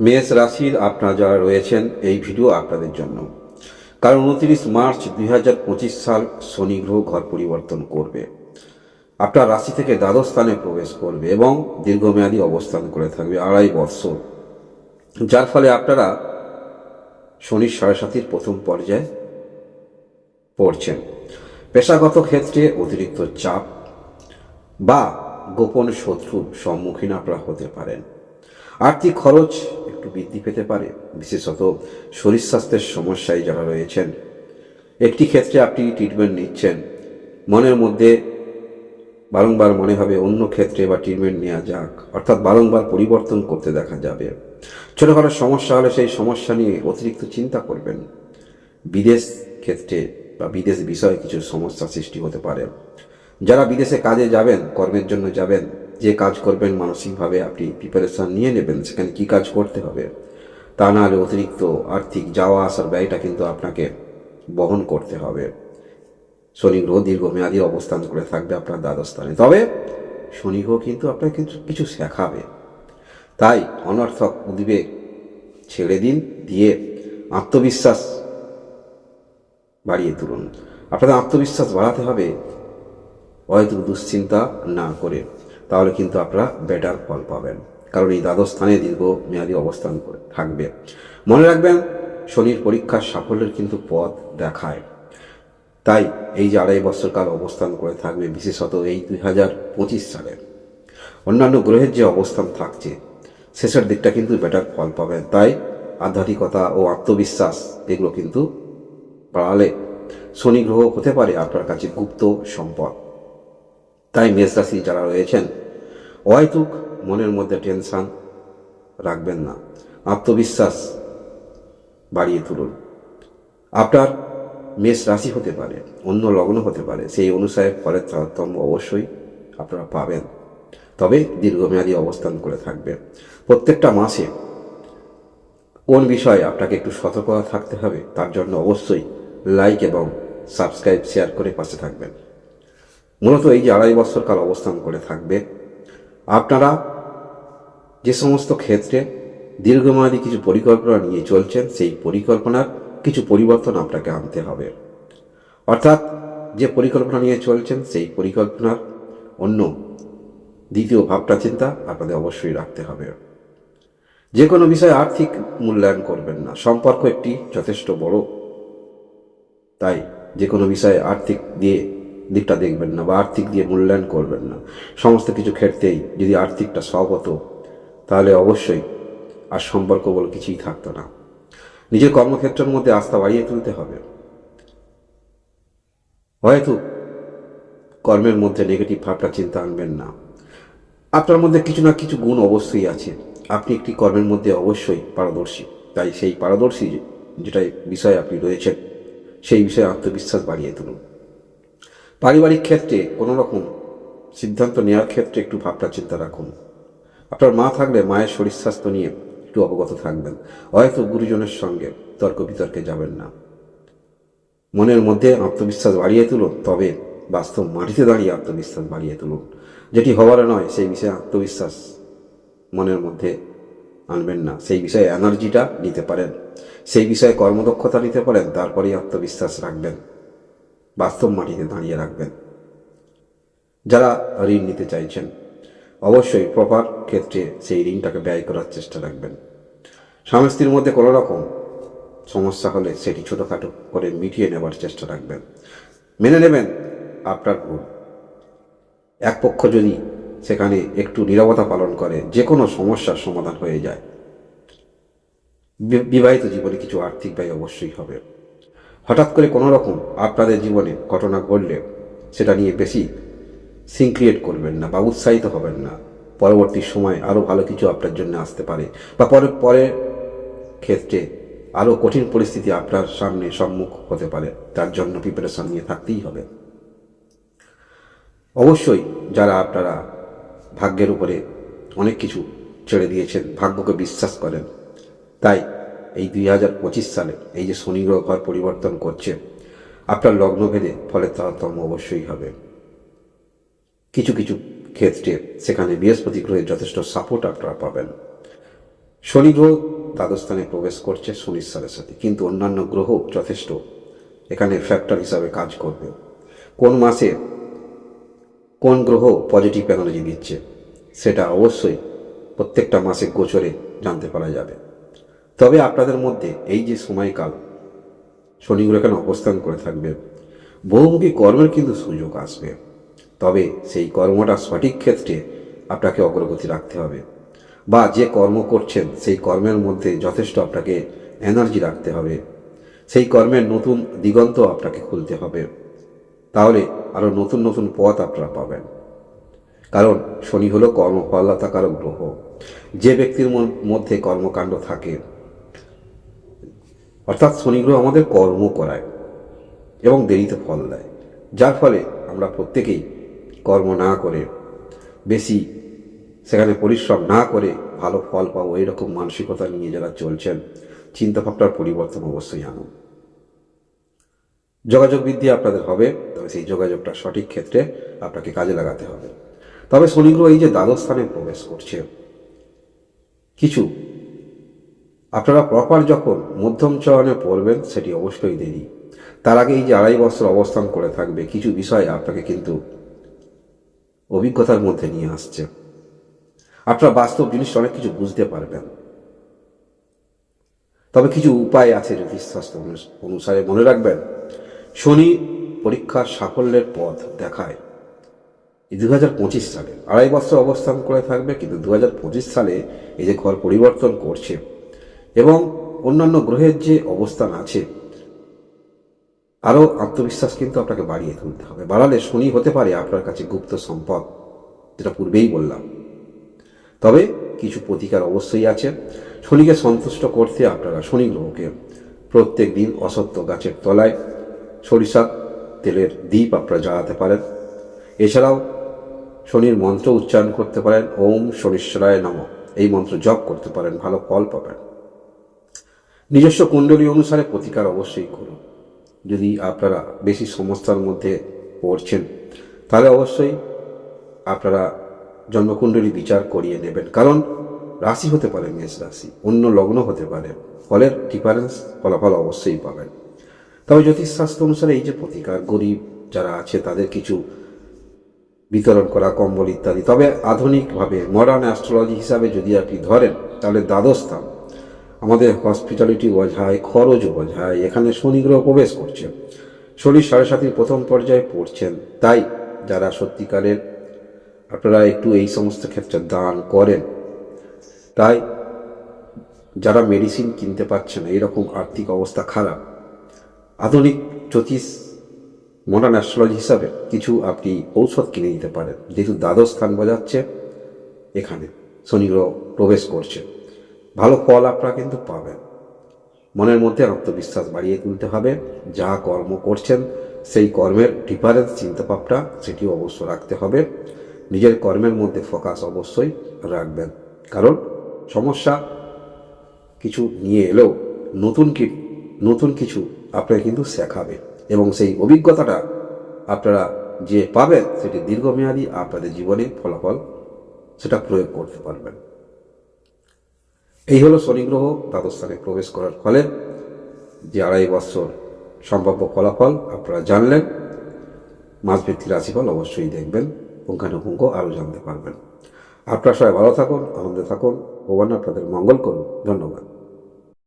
মেষ রাশির আপনারা যারা রয়েছেন, এই ভিডিও আপনাদের জন্য। কারণ উনত্রিশ মার্চ দুই হাজার পঁচিশ সাল শনি গ্রহ ঘর পরিবর্তন করবে। আপনার রাশি থেকে দ্বাদশ স্থানে প্রবেশ করবে এবং দীর্ঘমেয়াদী অবস্থান করে থাকবে আড়াই বৎসর। যার ফলে আপনারা শনির সাড়ে সাতির প্রথম পর্যায়ে পড়ছেন। পেশাগত ক্ষেত্রে অতিরিক্ত চাপ বা গোপন শত্রুর সম্মুখীন আপনারা হতে পারেন। আর্থিক খরচ একটু বৃদ্ধি পেতে পারে, বিশেষত শরীর স্বাস্থ্যের সমস্যায় যারা রয়েছেন। একটি ক্ষেত্রে আপনি ট্রিটমেন্ট নিচ্ছেন, মনের মধ্যে বারংবার মনে হবে অন্য ক্ষেত্রে বা ট্রিটমেন্ট নেওয়া যাক, অর্থাৎ বারংবার পরিবর্তন করতে দেখা যাবে। ছোটোখাটো সমস্যা হলে সেই সমস্যা নিয়ে অতিরিক্ত চিন্তা করবেন। বিদেশ ক্ষেত্রে বা বিদেশ বিষয়ে কিছু সমস্যা সৃষ্টি হতে পারে। যারা বিদেশে কাজে যাবেন, কর্মের জন্য যাবেন যে কাজ করবেন মানসিকভাবে আপনি প্রিপারেশন নিয়ে নেবেন, সেখানে কি কাজ করতে হবে? তা না হলে অতিরিক্ত আর্থিক যাওয়া আসার ব্যয়টা কিন্তু আপনাকে বহন করতে হবে। শনি গ্রহ দীর্ঘমেয়াদী অবস্থান করে থাকবে আপনার দ্বাদশ স্থানে তবে শনি গ্রহ কিন্তু আপনাকে কিছু কিছু শেখাবে। তাই অনর্থক উদ্বেগ ছেড়ে দিন, দিয়ে আত্মবিশ্বাস বাড়িয়ে তুলুন। আপনাদের আত্মবিশ্বাস বাড়াতে হবে। হয়তো দুশ্চিন্তা না করে। তাহলে কিন্তু আপনারা বেটার ফল পাবেন। কারণ এই দ্বাদশ স্থানে দীর্ঘ মেয়াদী অবস্থান করে থাকবে। মনে রাখবেন, শনির পরীক্ষার সাফল্যের কিন্তু পথ দেখায়। তাই এই যে আড়াই বছরকাল অবস্থান করে থাকবে, বিশেষত এই দুই হাজার পঁচিশ সালে। অন্যান্য গ্রহের যে অবস্থান থাকছে, শেষের দিকটা কিন্তু বেটার ফল পাবেন। তাই আধ্যাত্মিকতা ও আত্মবিশ্বাস এগুলো কিন্তু বাড়ালে শনি গ্রহ হতে পারে আপনার কাছে গুপ্ত সম্পদ। তাই মেষ রাশি যারা রয়েছেন, অহেতুক মনের মধ্যে টেনশন রাখবেন না। আত্মবিশ্বাস বাড়িয়ে তুলুন। আপনার মেষ রাশি হতে পারে, অন্য লগ্ন হতে পারে, সেই অনুসারে ফলের তারতম্য অবশ্যই আপনারা পাবেন। তবে দীর্ঘমেয়াদী অবস্থান করে থাকবে। প্রত্যেকটা মাসে কোন বিষয়ে আপনাকে একটু সতর্কতা থাকতে হবে, তার জন্য অবশ্যই লাইক এবং সাবস্ক্রাইব শেয়ার করে পাশে থাকবেন। মূলত এই যে আড়াই বছর কাল অবস্থান করে থাকবে, আপনারা যে সমস্ত ক্ষেত্রে দীর্ঘমেয়াদী কিছু পরিকল্পনা নিয়ে চলছেন, সেই পরিকল্পনার কিছু পরিবর্তন আপনাকে আনতে হবে। অর্থাৎ যে পরিকল্পনা নিয়ে চলছেন, সেই পরিকল্পনার অন্য দ্বিতীয় ভাবটা, চিন্তা আপনাদের অবশ্যই রাখতে হবে। যে কোনো বিষয়ে আর্থিক মূল্যায়ন করবেন না, সম্পর্ক একটি যথেষ্ট বড়। তাই যে কোনো বিষয়ে আর্থিক দিয়ে দিকটা দেখবেন না বা আর্থিক দিয়ে মূল্যায়ন করবেন না। সমস্ত কিছু ক্ষেত্রেই যদি আর্থিকটা সব হতো, তাহলে অবশ্যই আর সম্পর্ক বলে কিছুই থাকতো না। নিজের কর্মক্ষেত্রের মধ্যে আস্থা বাড়িয়ে তুলতে হবে। হয়তো কর্মের মধ্যে নেগেটিভ ভাবটা চিন্তা আনবেন না। আপনার মধ্যে কিছু না কিছু গুণ অবশ্যই আছে। আপনি একটি কর্মের মধ্যে অবশ্যই পারদর্শী। তাই সেই পারদর্শী যেটা বিষয়ে আপনি রয়েছেন, সেই বিষয়ে আত্মবিশ্বাস বাড়িয়ে তুলুন। পারিবারিক ক্ষেত্রে কোনো রকম সিদ্ধান্ত নেওয়ার ক্ষেত্রে একটু ভাবনা চিন্তা রাখুন। আপনার মা থাকলে মায়ের শরীর স্বাস্থ্য নিয়ে একটু অবগত থাকবেন। হয়তো গুরুজনের সঙ্গে তর্ক বিতর্কে যাবেন না। মনের মধ্যে আত্মবিশ্বাস বাড়িয়ে তুলুন, তবে বাস্তব মাটিতে দাঁড়িয়ে আত্মবিশ্বাস বাড়িয়ে তুলুন। যেটি হওয়ার নয়, সেই বিষয়ে আত্মবিশ্বাস মনের মধ্যে আনবেন না। সেই বিষয়ে এনার্জিটা নিতে পারেন। সেই বিষয়ে কর্মদক্ষতা নিতে পারেন, তারপরেই আত্মবিশ্বাস রাখবেন। বাস্তব মাটিতে দাঁড়িয়ে রাখবেন। যারা ঋণ নিতে চাইছেন, অবশ্যই প্রপার ক্ষেত্রে সেই ঋণটাকে ব্যয় করার চেষ্টা রাখবেন। স্বামী স্ত্রীর মধ্যে কোনো রকম সমস্যা হলে সেটি ছোটোখাটো করে মিটিয়ে নেবার চেষ্টা রাখবেন। মেনে নেবেন আপনার ভুল। এক পক্ষ যদি সেখানে একটু নিরবতা পালন করে, যে কোনো সমস্যার সমাধান হয়ে যায়। বিবাহিত জীবনে কিছু আর্থিক ব্যয় অবশ্যই হবে। হঠাৎ করে কোনো রকম আপনাদের জীবনে ঘটনা ঘটলে সেটা নিয়ে বেশি সিন ক্রিয়েট করবেন না বা উৎসাহিত হবেন না। পরবর্তী সময় আরও ভালো কিছু আপনার জন্য আসতে পারে বা পরে পরের ক্ষেত্রে আরও কঠিন পরিস্থিতি আপনার সামনে সম্মুখ হতে পারে। তার জন্য প্রিপারেশন নিয়ে থাকতেই হবে। অবশ্যই যারা আপনারা ভাগ্যের উপরে অনেক কিছু ছেড়ে দিয়েছেন, ভাগ্যকে বিশ্বাস করেন, তাই এই দুই হাজার পঁচিশ সালে এই যে শনি গ্রহ ঘর পরিবর্তন করছে, আপনার লগ্নভেদে ফলে তারতম অবশ্যই হবে। কিছু কিছু ক্ষেত্রে সেখানে বৃহস্পতি গ্রহের যথেষ্ট সাপোর্ট আপনারা পাবেন। শনি গ্রহ দ্বাদশস্থানে প্রবেশ করছে শনির সাথে সাথে, কিন্তু অন্যান্য গ্রহ যথেষ্ট এখানে ফ্যাক্টর হিসাবে কাজ করবে। কোন মাসে কোন গ্রহ পজিটিভ এনার্জি দিচ্ছে সেটা অবশ্যই প্রত্যেকটা মাসে গোচরে জানতে পারা যাবে। তবে আপনাদের মধ্যে এই যে সময়কাল, শনিগুলো এখানে অবস্থান করে থাকবে? বহুমুখী কর্মের কিন্তু সুযোগ আসবে। তবে সেই কর্মটা সঠিক ক্ষেত্রে আপনাকে অগ্রগতি রাখতে হবে বা যে কর্ম করছেন, সেই কর্মের মধ্যে যথেষ্ট আপনাকে এনার্জি রাখতে হবে। সেই কর্মের নতুন দিগন্ত আপনাকে খুলতে হবে। তাহলে আরও নতুন নতুন পথ আপনারা পাবেন। কারণ শনি হলো কর্মফলতাকারক গ্রহ। যে ব্যক্তির মধ্যে কর্মকাণ্ড থাকে অর্থাৎ শনিগ্রহ আমাদের কর্ম করায় এবং দেরিতে ফল দেয়। যার ফলে আমরা প্রত্যেকেই কর্ম না করে, বেশি সেখানে পরিশ্রম না করে ভালো ফল পাবো, এইরকম মানসিকতা নিয়ে যারা চলছেন, চিন্তাভাবনার পরিবর্তন অবশ্যই আনুন যোগাযোগ বৃদ্ধি আপনাদের হবে, তবে সেই যোগাযোগটা সঠিক ক্ষেত্রে আপনাকে কাজে লাগাতে হবে। তবে শনিগ্রহ এই যে দ্বাদশ স্থানে প্রবেশ করছে, কিছু আপনারা প্রপার যখন মধ্যম চরণে পড়বেন, সেটি অবশ্যই দেরি। তার আগে এই যে আড়াই বছর অবস্থান করে থাকবে, কিছু বিষয় আপনাকে কিন্তু অভিজ্ঞতার মধ্যে নিয়ে আসছে। আপনারা বাস্তব জিনিসটা অনেক কিছু বুঝতে পারবেন। তবে কিছু উপায় আছে জ্যোতিষশাস্ত্র অনুসারে মনে রাখবেন, শনি পরীক্ষার সাফল্যের পথ দেখায়। দু হাজার পঁচিশ সালে আড়াই বছর অবস্থান করে থাকবে, কিন্তু দু হাজার পঁচিশ সালে এই যে ঘর পরিবর্তন করছে এবং অন্যান্য গ্রহের যে অবস্থান আছে, আরও আত্মবিশ্বাস কিন্তু আপনাকে বাড়িয়ে তুলতে হবে। বাড়ালে শনি হতে পারে আপনার কাছে গুপ্ত সম্পদ, যেটা পূর্বেই বললাম। তবে কিছু প্রতিকার অবশ্যই আছে। শনিকে সন্তুষ্ট করতে আপনারা শনি গ্রহকে প্রত্যেক দিন অসত্য গাছের তলায় সরিষা তেলের দ্বীপ আপনারা জ্বালাতে পারেন। এছাড়াও শনির মন্ত্র উচ্চারণ করতে পারেন। ওম শনিশ্বরায় নম। এই মন্ত্র জপ করতে পারেন। ভালো ফল পাবেন। নিজস্ব কুণ্ডলী অনুসারে প্রতিকার অবশ্যই করুন। যদি আপনারা বেশি সমস্যার মধ্যে পড়ছেন, তাহলে অবশ্যই আপনারা জন্মকুণ্ডলী বিচার করিয়ে নেবেন। কারণ রাশি হতে পারে মেষ রাশি, অন্য লগ্ন হতে পারে। ফলের ডিফারেন্স ফলাফল অবশ্যই পাবেন। তবে জ্যোতিষশাস্ত্র অনুসারে এই যে প্রতিকার, গরিব যারা আছে, তাদের কিছু বিতরণ করা, কম্বল ইত্যাদি। তবে আধুনিকভাবে মডার্ন অ্যাস্ট্রোলজি হিসাবে যদি আপনি ধরেন, তাহলে দ্বাদশ স্থান। আমাদের হসপিটালিটি বোঝায়, খরচ বোঝায়, এখানে শনি গ্রহ প্রবেশ করছে। শনি সাড়ে সাতির প্রথম পর্যায়ে পড়ছেন, তাই যারা সত্যিকারের আপনারা একটু এই সমস্ত ক্ষেত্রে দান করেন। তাই যারা মেডিসিন কিনতে পারছেন না এরকম আর্থিক অবস্থা খারাপ। আধুনিক জ্যোতিষ মডার্ন অ্যাস্ট্রোলজি হিসাবে কিছু আপনি ঔষধ কিনে নিতে পারেন, যেহেতু দ্বাদশ স্থান বোঝাচ্ছে, এখানে শনি গ্রহ প্রবেশ করছে। ভালো ফল আপনারা কিন্তু পাবেন। মনের মধ্যে আত্মবিশ্বাস বাড়িয়ে তুলতে হবে। যা কর্ম করছেন, সেই কর্মের ডিফারেন্স চিন্তাভাবনা সেটিও অবশ্য রাখতে হবে। নিজের কর্মের মধ্যে ফোকাস অবশ্যই রাখবেন। কারণ সমস্যা কিছু নিয়ে এলেও নতুন কি, নতুন কিছু আপনাকে কিন্তু শেখাবে এবং সেই অভিজ্ঞতাটা আপনারা যে পাবেন, সেটি দীর্ঘমেয়াদী আপনাদের জীবনে ফলাফল সেটা প্রয়োগ করতে পারবেন। এই হলো শনিগ্রহ দ্বাদশ প্রবেশ করার ফলে যে আড়াই বছর সম্ভাব্য ফলাফল আপনারা জানলেন মাঝভিত্তির রাশিফল অবশ্যই দেখবেন, পুঙ্খানুপুঙ্খ আরও জানতে পারবেন। আপনারা সবাই ভালো থাকুন, আনন্দে থাকুন, ভগবান আপনাদের মঙ্গল করুন ধন্যবাদ।